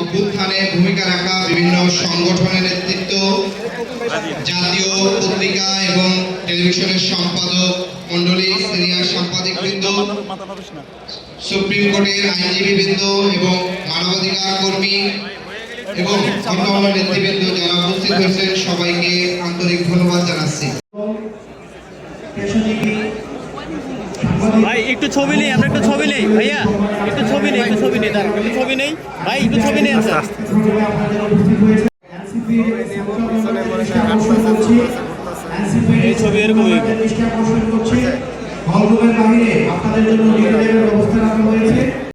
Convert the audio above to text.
অভ্যুত্থানে ভূমিকা রাখা বিভিন্ন সংগঠনের নেতৃত্ব, জাতীয় পত্রিকা এবং টেলিভিশনের সম্পাদক মন্ডলী সিনিয়র সাংবাদিক বৃন্দ সুপ্রিম কোর্টের আইনজীবী বৃন্দ এবং মানবাধিকার কর্মী এবং অন্যান্য নেতৃবৃন্দ যারা উপস্থিত হয়েছেন, সবাইকে আন্তরিক ধন্যবাদ জানাচ্ছি। ভাই একটু ছবি নেই আমরা একটু ছবি নেই ভাইয়া। একটু ছবি নেই একটু ছবি নেই দাঁড়ান একটু ছবি নেই। ভাই একটু ছবি নেই আচ্ছা। এই ছবি এরকম হইবে। হলরুমের বাইরে আপনাদের জন্য ব্যবস্থা রাখা হয়েছে।